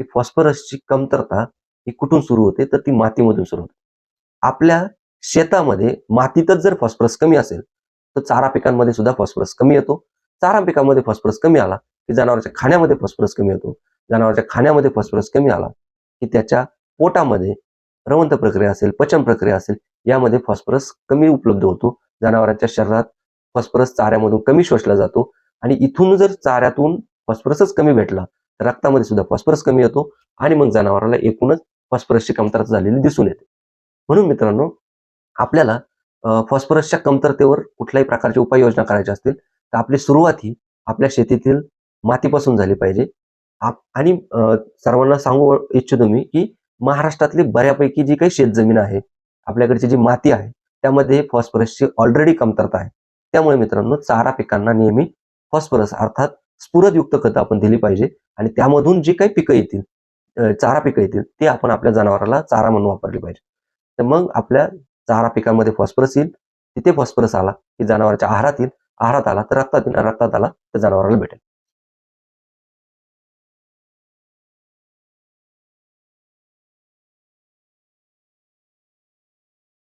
की फॉस्फरसची कमतरता ही कुठून सुरू होते? तर ती मातीमधून सुरू होते. आपल्या शेतामध्ये मातीतच जर फॉस्फरस कमी असेल तर चारा पिकांमध्ये सुद्धा फॉस्फरस कमी येतो. चारा पिकामध्ये फॉस्फरस कमी आला की जनावरांच्या खाण्यामध्ये फॉस्फरस कमी येतो. जनावरांच्या खाण्यामध्ये फॉस्फरस कमी आला की त्याच्या पोटामध्ये रवंत प्रक्रिया असेल पचन प्रक्रिया असेल यामध्ये फॉस्फरस कमी उपलब्ध होतो. जनावरांच्या शरीरात फॉस्फरस चाऱ्यामधून कमी शोषला जातो आणि इथून जर चाऱ्यातून फॉस्फरसच कमी भेटला तर रक्तामध्ये सुद्धा फॉस्फरस कमी येतो आणि मग जनावराला एकूणच फॉस्फरसची कमतरता झालेली दिसून येते. म्हणून मित्रांनो आपल्याला फॉस्फरसच्या कमतरतेवर कुठल्याही प्रकारची उपाययोजना करायच्या असतील तर आपली सुरुवात ही आपल्या शेतीतील मातीपासून झाली पाहिजे. आप- आणि सर्वांना सांगू इच्छितो मी की महाराष्ट्रातली बऱ्यापैकी जी काही शेतजमीन आहे आपल्याकडची जी माती आहे त्यामध्ये फॉस्फरसची ऑलरेडी कमतरता आहे. त्यामुळे मित्रांनो चारा पिकांना नेहमी फॉस्फरस अर्थात स्फुरदयुक्त खतं आपण दिली पाहिजे आणि त्यामधून जी काही पिकं येतील चारा पिकं येतील ते आपण आपल्या जनावराला चारा म्हणून वापरली पाहिजे. तर मग आपल्या चारा पिकांमध्ये फॉस्फरस येईल तिथे फॉस्फरस आला की जनावरांच्या आहारात येईल आहारात आला तर रक्तात येईल रक्तात आला तर जनावराला भेटेल.